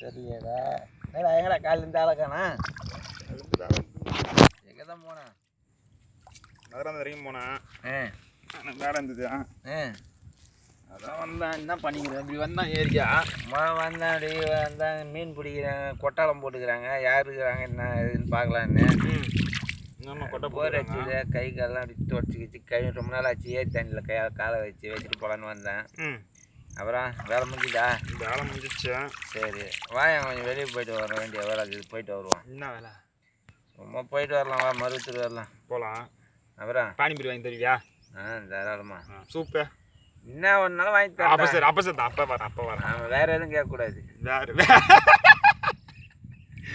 தெரியலடா. என்னடா எங்கடா காலையில் இருந்து ஆளக்கானா எங்கே தான் போனேன் மதுராந்த வரைக்கும் போனேன் ஆ. வேலை இருந்தது. ஆ. அதான் வந்தேன். என்ன பண்ணிக்கிறேன் இப்படி வந்தான் ஏரியா வந்தேன் அப்படி வந்தாங்க மீன் பிடிக்கிறாங்க கொட்டாலம் போட்டுக்கிறாங்க. யார் இருக்கிறாங்க என்ன இதுன்னு பார்க்கலான்னு. கொட்டை போர் அடிச்சுது. கை காலெல்லாம் அப்படி துவச்சிக்கிச்சு கை ரொம்ப நாள் ஆச்சு. ஏரி தண்ணியில் கை காலை வச்சு வச்சுட்டு போகலான்னு வந்தேன். அப்புறம் வேலை முடிஞ்சுதா? வேலை முடிஞ்சிச்சு சரி. வாயன் கொஞ்சம் வெளியே போயிட்டு வர வேண்டிய வேலை இருக்குது. போயிட்டு வருவோம். என்ன வேலை? சும்மா போயிட்டு வரலாம். வா மருவத்தூர் வரலாம். போகலாம் அப்புறம்? பானிபூரி வாங்கி தருவியா? ஆ தாராளமா. சூப்பு என்ன ஒன்றாலும் வாங்கி அப்போ தரேன் சரி அப்போ சரி அப்போ வரேன் அப்போ வரேன். வேற எதுவும் கேட்கக்கூடாது. வேற.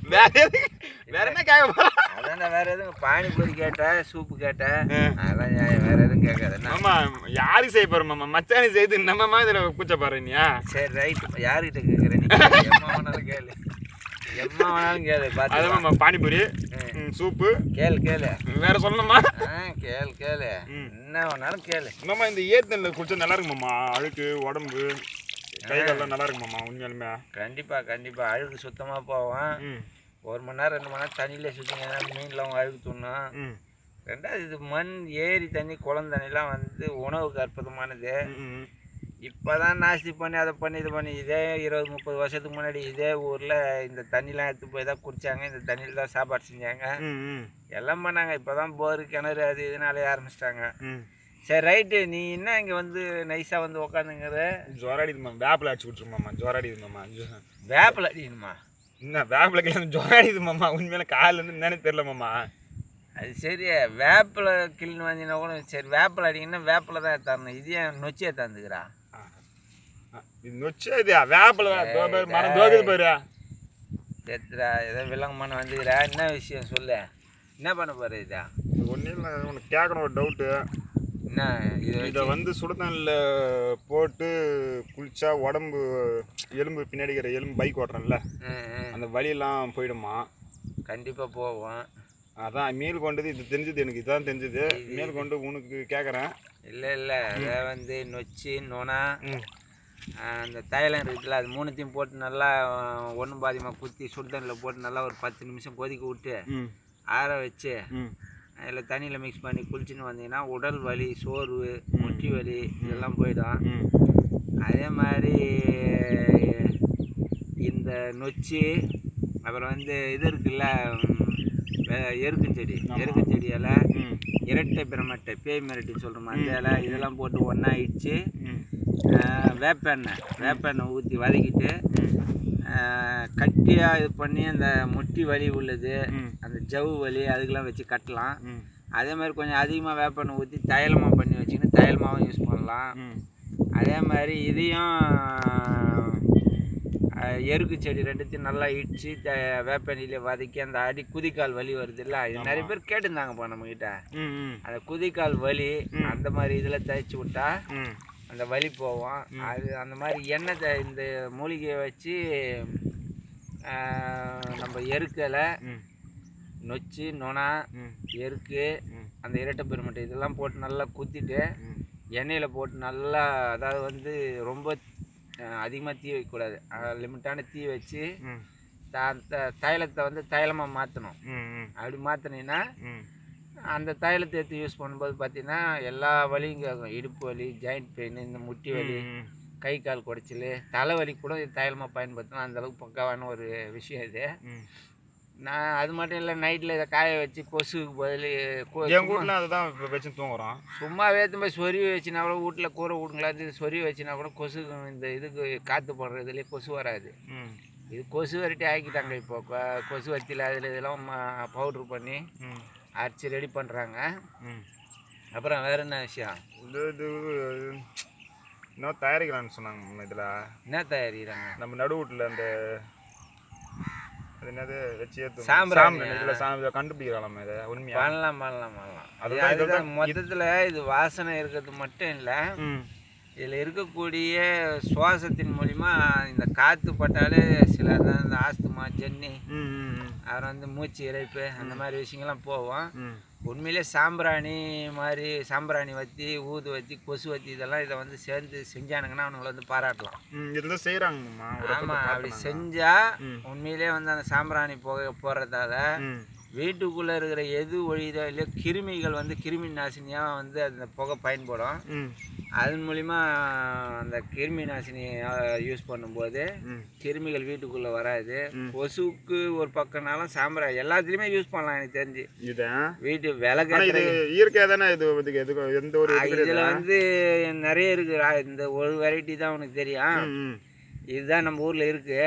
வேற எதுக்கு- வேற என்ன கேட்க போறேன் அதான் வேற எதுவும் பானிபூரி கேட்டேன் சூப்பு அதெல்லாம் நியாயம், வேற எதுவும் கேட்காது ஆமா யாருக்கு செய்ய போறோம் மாமா? மச்சானி செய்து நம்ம இதுல கூச்ச பாருனியா சரி ரைட்டு யார்கிட்ட கேட்குறேன் நீ? எம்மா வேணாலும் கேளு. எம்மா வேணாலும் கேளு அது பார்த்து மாமா பானிபூரி சூப்பு. கேளு கேளு. வேற சொல்லணுமா? கேளு கேளு. என்ன வேணாலும் கேளு. மாமா இந்த ஏத்தன்ல குடிச்சா நல்லா இருக்கு மாமா. அழுக்கு உடம்பு கை கால்லாம் நல்லா இருக்கு மாமா உண்மையாலுமே. கண்டிப்பா கண்டிப்பா. அழுக்கு சுத்தமா போவோம் ம். ஒரு மணி நேரம் ரெண்டு மணி நேரம் தண்ணியில சுற்றிங்கன்னா மீன்லாம் ம். ரெண்டாவது இது மண் ஏரி தண்ணி குளம் தண்ணிலாம் வந்து உணவுக்கு அற்புதமானது. ம் இப்போதான் நாஸ்தி பண்ணி அதை பண்ணி இது பண்ணி இதே இருபது முப்பது வருஷத்துக்கு முன்னாடி இதே ஊரில் இந்த தண்ணிலாம் எடுத்து போய் தான் குடித்தாங்க இந்த தண்ணியில் தான் சாப்பாடு செஞ்சாங்க. எல்லாம் பண்ணாங்க. இப்போ தான் போர் கிணறு அது இதனாலே ஆரம்பிச்சிட்டாங்க. சரி ரைட்டு. நீ என்ன இங்கே வந்து நைஸாக வந்து உக்காந்துங்கிற? ஜொராடிது மாமா வேப்பில அடிச்சு விட்டுரு மாமா ஜொராடிது மாமா வேப்பில் அடிக்கணுமா? என்ன வேப்பில கிளம்பி ஜொராடிது மாமா. உண்மையில காலில் இருந்து என்னன்னு தெரியல மாமா. அது சரி வேப்பில் கிள்னு வந்தீங்கன்னா கூட சரி வேப்பில் அடிங்கன்னா வேப்பில் தான் தரணும். இது ஏன் நொச்சியை தந்துக்கிறா. ஆ, இது வேப்பில மரம் தோக்குது பாரு. சேர்த்துடா ஏதோ விலங்கமான வந்துக்கிறா. என்ன விஷயம் சொல்லு. என்ன பண்ண போகிற இதா? ஒன்றும் இல்லை உனக்கு கேட்கணும் ஒரு டவுட்டு என்ன இது இதை வந்து சுடுதண்ணில் போட்டு குளிச்சா உடம்பு எலும்பு பின்னாடி இருக்கிற எலும்பு பைக் ஓட்டுறேன்ல. அந்த வலியெல்லாம் போயிடுமா? கண்டிப்பாக போவோம். அதான் மீல் கொண்டது இது தெரிஞ்சது எனக்கு இதுதான் தெரிஞ்சது. மேல் கொண்டு உனக்கு கேட்குறேன் இல்லை இல்லை. அதை வந்து நொச்சி ஆஹ், அந்த தைலம் இருக்குல்ல அது மூணுத்தையும் போட்டு நல்லா ஒன்றும் பாதியமாக குத்தி சுடுதண்ணில் போட்டு நல்லா ஒரு பத்து நிமிஷம் கொதிக்க விட்டு ஆற வச்சு அதில் தண்ணியில் மிக்ஸ் பண்ணி குளிச்சுன்னு வந்தீங்கன்னா உடல் வலி சோர்வு முட்டி வலி இதெல்லாம் போயிடும். அதே மாதிரி இந்த நொச்சி அப்புறம் வந்து இது இருக்குல்ல எருக்கும் செடி. செடி இலை இரட்டை பிரமட்டை பேய் மிரட்டி சொல்கிறோம் அந்த இலை இதெல்லாம் போட்டு ஒன்றா ஆஹ், வேப்பெண்ணெய் வேப்பெண்ணெய் ஊற்றி வதக்கிட்டு கட்டியாக இது பண்ணி அந்த முட்டி வலி உள்ளது அந்த ஜவ்வு வலி அதுக்கெல்லாம் வச்சு கட்டலாம். அதே மாதிரி கொஞ்சம் அதிகமாக வேப்பெண்ணெய் ஊற்றி தைலமாக பண்ணி வச்சுக்கின்னு தைலமாகவும் யூஸ் பண்ணலாம். அதே மாதிரி இதையும் எருக்கு செடி ரெண்டுத்தையும் நல்லா இடித்து த வேப்பெண்ணிலே வதக்கி அந்த அடி குதிக்கால் வலி வருது இல்லை? இது நிறைய பேர் கேட்டிருந்தாங்கப்பா நம்மக்கிட்ட அந்த குதிக்கால் வலி அந்த மாதிரி இதில் தேய்ச்சி விட்டா அந்த வலி போகும் அது அந்த மாதிரி எண்ணெய் இந்த மூலிகையை வச்சு நம்ம எருக்கலை நொச்சி நொனா எருக்கு அந்த இரட்டை பெருமட்டை இதெல்லாம் போட்டு நல்லா குத்திட்டு எண்ணெயில் போட்டு நல்லா அதாவது வந்து ரொம்ப அதிகமாக தீ வைக்கக்கூடாது. லிமிட்டான தீ வச்சு த- தைலத்தை வந்து தைலமாக மாற்றணும் அப்படி மாற்றினீங்கன்னா அந்த தைலத்தை எடுத்து யூஸ் பண்ணும்போது பார்த்தீங்கன்னா எல்லா வலியும் கேட்கும் இடுப்பு வலி ஜாயிண்ட் பெயின் இந்த முட்டி வலி கை கால் குடைச்சல் தலைவலி கூட இது தைலமாக பயன்படுத்தணும். அந்தளவுக்கு பக்காவான ஒரு விஷயம் இது. நான் அது மட்டும் இல்லை நைட்டில் இதை காய வச்சு கொசுக்கு பதில் என் வீட்டில் அதுதான் இப்போ வச்சு தூங்குறோம். சும்மா வேத்து போய் சொருவி வச்சுனா கூட வீட்டில் கூரை விடுங்களா இது சொருவி வச்சுனா கூட கொசு இந்த இதுக்கு காற்று போடுறதுலேயே கொசு வராது. இது கொசு வரட்டி ஆக்கிட்டாங்க இப்போ. கொசு வத்தியில் அதில் இதெல்லாம் பவுட்ரு பண்ணி அரைச்சி ரெடி பண்ணுறாங்க அப்புறம் வேறு என்ன விஷயம்? இன்னும் தயாரிக்கலாம்னு சொன்னாங்க இதில். என்ன தயாரிக்கிறாங்க? நம்ம நடுவூட்டில் அந்த அது என்னது வச்சு ஏற்று சாம்பிராணி. இதில் சா இதை கண்டுபிடிக்கிறாங்க இதை உண்மையா? பண்ணலாம் பண்ணலாம் பண்ணலாம். அது அதுதான் மொத்தத்தில் இது வாசனை இருக்கிறது மட்டும் இல்லை. இதில் இருக்கக்கூடிய சுவாசத்தின் மூலிமா இந்த காற்று பட்டாலே சில இந்த ஆஸ்துமா ஜென்னி அப்புறம் வந்து மூச்சு இறைப்பு அந்த மாதிரி விஷயங்கள்லாம் போகும் ம். உண்மையிலே சாம்பிராணி மாதிரி சாம்பிராணி வத்தி ஊது வத்தி கொசு வத்தி இதெல்லாம் இதை வந்து சேர்ந்து செஞ்சானுங்கன்னா அவனுங்களை வந்து பாராட்டலாம். இதெல்லாம் செய்கிறாங்கம்மா ஆமாம் அப்படி செஞ்சால். உண்மையிலே வந்து அந்த சாம்பிராணி புகை போடுறதால வீட்டுக்குள்ளே இருக்கிற எது ஒழிதோ இல்லையோ கிருமிகள் வந்து கிருமி நாசினியாக வந்து அந்த புகை பயன்படும். அதன் மூலிமா அந்த கிருமி நாசினி யூஸ் பண்ணும்போது கிருமிகள் வீட்டுக்குள்ளே வராது. ம். கொசுவுக்கு ஒரு பக்கம்னாலும் சாம்பிராணி எல்லாத்துலேயுமே யூஸ் பண்ணலாம் எனக்கு தெரிஞ்சு. இது வீட்டு இது இயற்கையாக தானே இது இதுக்கு எந்த ஒரு இது இதில். வந்து நிறைய இருக்கு ரா- இந்த ஒரு வெரைட்டி தான் உனக்கு தெரியும். இதுதான் நம்ம ஊரில் இருக்கு.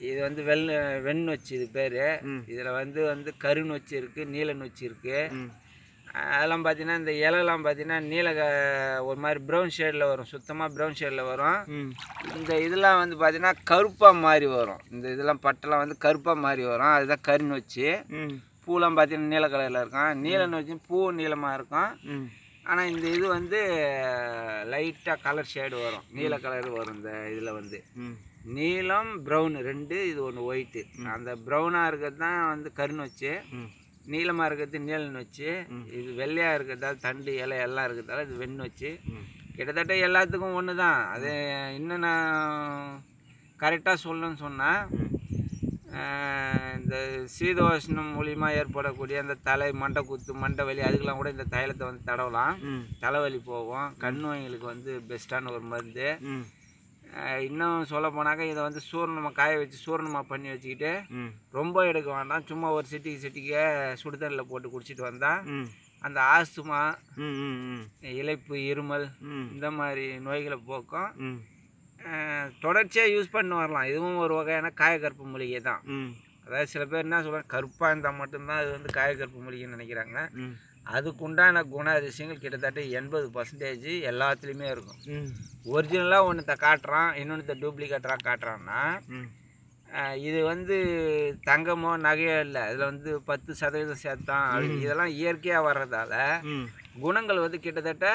இது வந்து வெள் வெண் நொச்சி இது பேர். இதில் வந்து வந்து கரு நொச்சி இருக்குது நீல நொச்சி இருக்குது அதெல்லாம் பார்த்தீங்கன்னா இந்த இலைலாம் பார்த்தீங்கன்னா நீல ஒரு மாதிரி ப்ரௌன் ஷேடில் வரும். சுத்தமாக ப்ரௌன் ஷேடில் வரும். இந்த இதெல்லாம் வந்து பார்த்தீங்கன்னா கருப்பாக மாறி வரும். இந்த இதெல்லாம் பட்டெல்லாம் வந்து கருப்பாக மாறி வரும். அதுதான் கரு நொச்சி. ம். பூலாம் பார்த்தீங்கன்னா நீல கலரில் இருக்கும். நீல நொச்சி பூ நீளமாக இருக்கும். ஆனால் இந்த இது வந்து லைட்டாக கலர் ஷேடு வரும். நீல கலர் வரும் இந்த இதில் வந்து. நீலம் ப்ரௌன் ரெண்டு இது ஒன்று ஒயிட்டு அந்த ப்ரௌனாக இருக்கிறது தான் வந்து கருநொச்சு ம். நீளமாக இருக்கிறது நொச்சு ம். இது வெள்ளையாக இருக்கிறதால தண்டு இலை எல்லாம் இருக்கிறதால இது வெண்ணொச்சு ம். கிட்டத்தட்ட எல்லாத்துக்கும் ஒன்று தான் அது இன்னும் நான் கரெக்டாக சொல்லணும்னு சொன்னால் இந்த சீதோஷ்ணம் மூலிமா ஏற்படக்கூடிய அந்த தலை மண்டை குத்து மண்டை வலி அதுக்கெல்லாம் கூட இந்த தைலத்தை வந்து தடவலாம். தலைவலி போகும். கண் நோய்களுக்கு வந்து பெஸ்ட்டான ஒரு மருந்து. இன்னும் சொல்ல போனாக்கா இதை வந்து சூரணமாக காய வச்சு சூரணமாக பண்ணி வச்சுக்கிட்டு ரொம்ப எடுக்க வேண்டாம். சும்மா ஒரு சிட்டிக்கு சிட்டிக்கு சுடுதண்ணில் போட்டு குடிச்சிட்டு வந்தால் அந்த ஆஸ்துமா இலைப்பு இருமல் இந்த மாதிரி நோய்களை போக்கும். தொடர்ச்சியாக யூஸ் பண்ணி வரலாம். இதுவும் ஒரு வகையான காயக்கற்பு மூலிகை தான். அதாவது சில பேர் என்ன சொல்கிறாங்க கருப்பாக இருந்தால் மட்டும்தான் அது வந்து காயக்கற்பு மூலிகைன்னு நினைக்கிறாங்க. அதுக்குண்டான குண அதிசயங்கள் கிட்டத்தட்ட எண்பது பர்சன்டேஜ் எல்லாத்துலேயுமே இருக்கும். ஒரிஜினலாக ஒன்றத்தை காட்டுறான் இன்னொன்று டூப்ளிகேட்டராக காட்டுறான்னா இது வந்து தங்கமோ நகையோ இல்லை. இதில் வந்து பத்து சதவீதம் சேர்த்தான். இதெல்லாம் இயற்கையாக வர்றதால குணங்கள் வந்து கிட்டத்தட்ட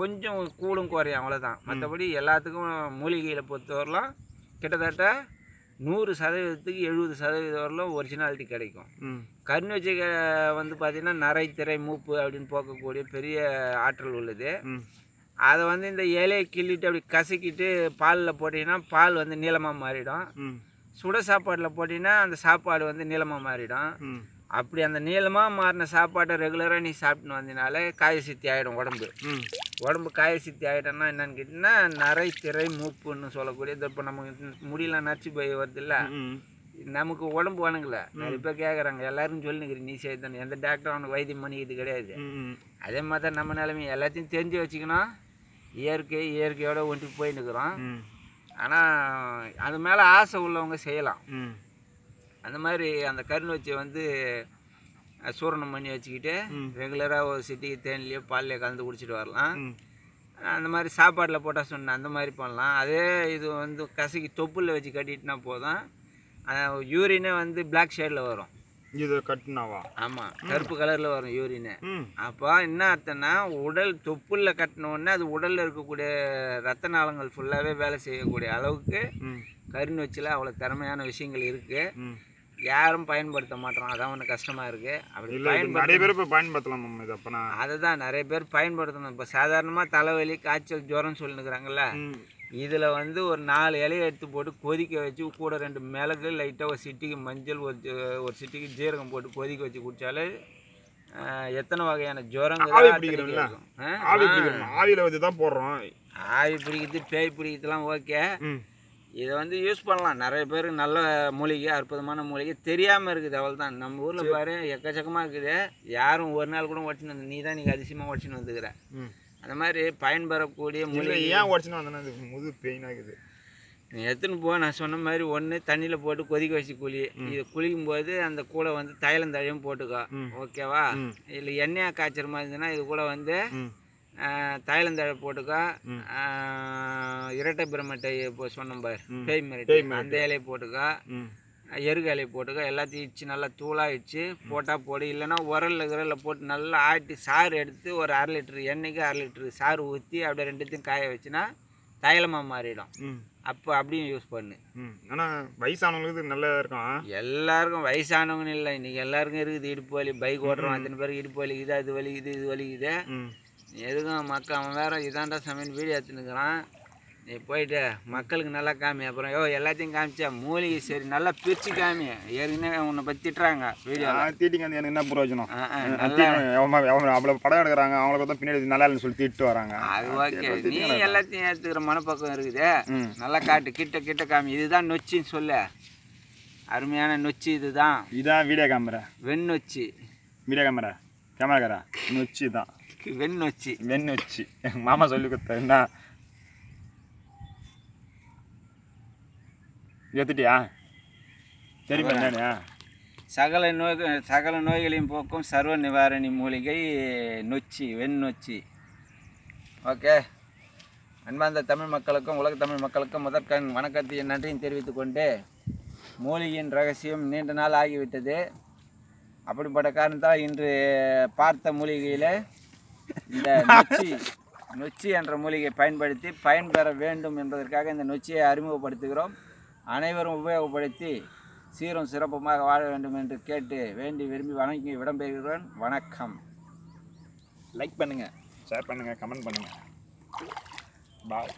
கொஞ்சம் கூடும் குறையும் அவ்வளோதான் மற்றபடி எல்லாத்துக்கும் மூலிகையில் பொறுத்தவரைலாம் கிட்டத்தட்ட நூறு சதவீதத்துக்கு எழுபது சதவீதம் வரலும் ஒரிஜினாலிட்டி கிடைக்கும். ம். கருணச்சி வந்து பார்த்திங்கன்னா நரை திரை மூப்பு அப்படின்னு போக்கக்கூடிய பெரிய ஆற்றல் உள்ளது. அதை வந்து இந்த இலையை கிள்ளிட்டு அப்படி கசக்கிட்டு பாலில் போட்டிங்கன்னா பால் வந்து நீளமாக மாறிடும். சுட சாப்பாட்டில் போட்டிங்கன்னா அந்த சாப்பாடு வந்து நீளமாக மாறிடும். அப்படி அந்த நீளமாக மாறின சாப்பாட்டை ரெகுலராக நீ சாப்பிட்டுன்னு வந்தனாலே காய சித்தி ஆகிடும் உடம்பு. உடம்பு காய சித்தி ஆகிட்டோம்னா என்னன்னு கேட்டிங்கன்னா நரை திரை மூப்புன்னு சொல்லக்கூடிய இப்போ நமக்கு முடியெல்லாம் நச்சு போய் வருதுல்ல நமக்கு உடம்பு வணங்கல. நிறைய பேர் கேட்குறாங்க எல்லாரும் சொல்லுங்கிறீ நீ செய்தானே எந்த டாக்டரும் அவனுக்கு வைத்தியம் பண்ணிக்கிட்டு கிடையாது. அதே மாதிரி தான் நம்ம நிலைமை எல்லாத்தையும் தெரிஞ்சு வச்சுக்கணும். இயற்கை இயற்கையோட ஒன்றி போய் நிற்கிறோம் ம். ஆனால் அது மேலே ஆசை உள்ளவங்க செய்யலாம். அந்த மாதிரி அந்த கருணொச்சியை வந்து சூரணம் பண்ணி வச்சுக்கிட்டு. ரெகுலராக ஒரு சிட்டிக்கு தேன்லேயோ பால்லையோ கலந்து குடிச்சிட்டு வரலாம். அந்த மாதிரி சாப்பாட்டில் போட்டால் சொன்னேன் அந்த மாதிரி பண்ணலாம். அதே இது வந்து கசக்கி தொப்புளில் வச்சு கட்டிட்டுனா போதும். யூரினே வந்து பிளாக் ஷேடில் வரும். இதை கட்டினாவா? ஆமாம் கருப்பு கலரில் வரும் யூரினு. அப்போ என்ன அர்த்தம்னா உடல் தொப்புளில் கட்டின உடனே அது உடலில் இருக்கக்கூடிய ரத்த நாளங்கள் ஃபுல்லாகவே வேலை செய்யக்கூடிய அளவுக்கு கருநொச்சியில் அவ்வளோ திறமையான விஷயங்கள் இருக்குது யாரும் பயன்படுத்த மாட்டோம். அதான் ஒன்று கஷ்டமாக இருக்குது அப்படி நிறைய பேர் இப்போ பயன்படுத்தலாம் இது அப்போனா அதை தான் நிறைய பேர் பயன்படுத்தணும். இப்போ சாதாரணமாக தலைவலி காய்ச்சல் ஜுரம் சொல்லினுக்குறாங்கல்ல ம். இதில் வந்து ஒரு நாலு இலையை எடுத்து போட்டு கொதிக்க வச்சு கூட ரெண்டு மிளகு லைட்டாக ஒரு சிட்டிக்கு மஞ்சள் ஒரு ஒரு சிட்டிக்கு ஜீரகம் போட்டு கொதிக்க வச்சு குடித்தாலே எத்தனை வகையான ஜுரங்கள் ஆவி. பிடிக்கணும் ஆவியில் வச்சு தான் போடுறோம். ஆவி பிடிக்கிறது பேய் பிடிக்கிறதுலாம் ஓகே. இதை வந்து யூஸ் பண்ணலாம். நிறைய பேர் நல்ல மூலிகை அற்புதமான மூலிகை தெரியாமல் இருக்குது. அவள் தான் நம்ம ஊரில் பாரு எக்கச்சக்கமாக இருக்குது. யாரும் ஒரு நாள் கூட உடச்சின்னு வந்து நீ தான் நீங்கள் அதிசயமாக உடச்சின்னு வந்துக்கிற அந்த மாதிரி பயன்பெறக்கூடிய மூலிகை. ஏன் உடச்சுன்னு வந்தேன்னா முது பெயின் ஆகுது. நீ எடுத்துன்னு போ நான் சொன்ன மாதிரி ஒன்று தண்ணியில் போட்டு கொதிக்க வச்சு குளி. இது குளிக்கும் போது அந்த கூட வந்து தைலம் தழையும் போட்டுக்கோ. ஓகேவா. இல்லை எண்ணெயாக காய்ச்சற மாதிரி இருந்ததுன்னா இது கூட வந்து தழை போட்டுக்கோ. இரட்டை பிரமட்டை இப்போ சொன்னோம் பாரு. பேய் மிரட்டை. அந்த இலையை போட்டுக்கோ. எருகு இலையை போட்டுக்கோ. எல்லாத்தையும் இச்சு நல்லா தூளாக இச்சு போட்டால் போடு. இல்லைன்னா உரல்ல கிரல்ல போட்டு நல்லா ஆட்டி சாறு எடுத்து ஒரு அரை லிட்டர் எண்ணெய்க்கு அரை லிட்டர் சாறு ஊற்றி அப்படியே ரெண்டுத்தையும் காய வச்சுன்னா தைலமாக மாறிடும். அப்போ அப்படியும் யூஸ் பண்ணு. ஆனால் வயசானவங்களுக்கு நல்லா இருக்கும். எல்லாருக்கும் வயசானவங்கன்னு இல்லை. இன்னைக்கு எல்லாருக்கும் இருக்குது. இடுப்பு வலி பைக் ஓட்டுறோம் அத்தனை பேருக்கு இடுப்பு வலிக்குது அது வலிக்குது இது வலிக்குது எதுக்கும் மக்கள் அவன் வேற இதாண்டா சமையல் வீடியோ எடுத்துனுக்குறான் நீ போயிட்டு மக்களுக்கு நல்லா காமி. அப்புறம் யோ எல்லாத்தையும் காமிச்சா மூலிகை சரி நல்லா பிரித்து காமி. ஏற்கனவே உன்னை பற்றி திட்டுறாங்க நான் தீட்டிங்க வந்து எனக்கு என்ன பிரயோஜனம்? அவ்வளோ படம் எடுக்கிறாங்க. அவங்களுக்கு தான் பின்னாடி நல்லா இல்லைன்னு சொல்லி தீட்டு வராங்க. அது ஓகே நீ எல்லாத்தையும் ஏற்றுக்கிற மனப்பக்கம் இருக்குது. நல்லா காட்டு கிட்ட கிட்ட காமி. இதுதான் நொச்சின்னு சொல்லு. அருமையான நொச்சி இதுதான். இதான் வீடியோ கேமரா. வெண்ணொச்சி வீடியோ கேமரா. கேமராக்காரா? நொச்சி தான். வெண்ணொச்சி. வெண் வச்சு மாமா சொல்லி கொடுத்தாரு என்ன? ஏத்துட்டியா? தெரியுமா என்னன்னு. சகல நோய் சகல நோய்களையும் போக்கும் சர்வ நிவாரணி மூலிகை நொச்சி வெண்ணொச்சி. ஓகே. அன்பார்ந்த தமிழ் மக்களுக்கும் உலக தமிழ் மக்களுக்கும் முதற்கண் வணக்கத்தையும் நன்றியும் தெரிவித்துக் கொண்டு மூலிகையின் ரகசியம் நீண்ட நாள் ஆகிவிட்டது. அப்படிப்பட்ட காரணத்தால் இன்று பார்த்த மூலிகையில் இந்த நொச்சி நொச்சி என்ற மூலிகையை பயன்படுத்தி பயன்பெற வேண்டும் என்பதற்காக இந்த நொச்சியை அறிமுகப்படுத்துகிறோம். அனைவரும் உபயோகப்படுத்தி சீரும் சிறப்புமாக வாழ வேண்டும் என்று கேட்டு வேண்டி விரும்பி வணங்கி விடம்பெறுகிறேன். வணக்கம். லைக் பண்ணுங்க ஷேர் பண்ணுங்க கமெண்ட் பண்ணுங்க. பாய்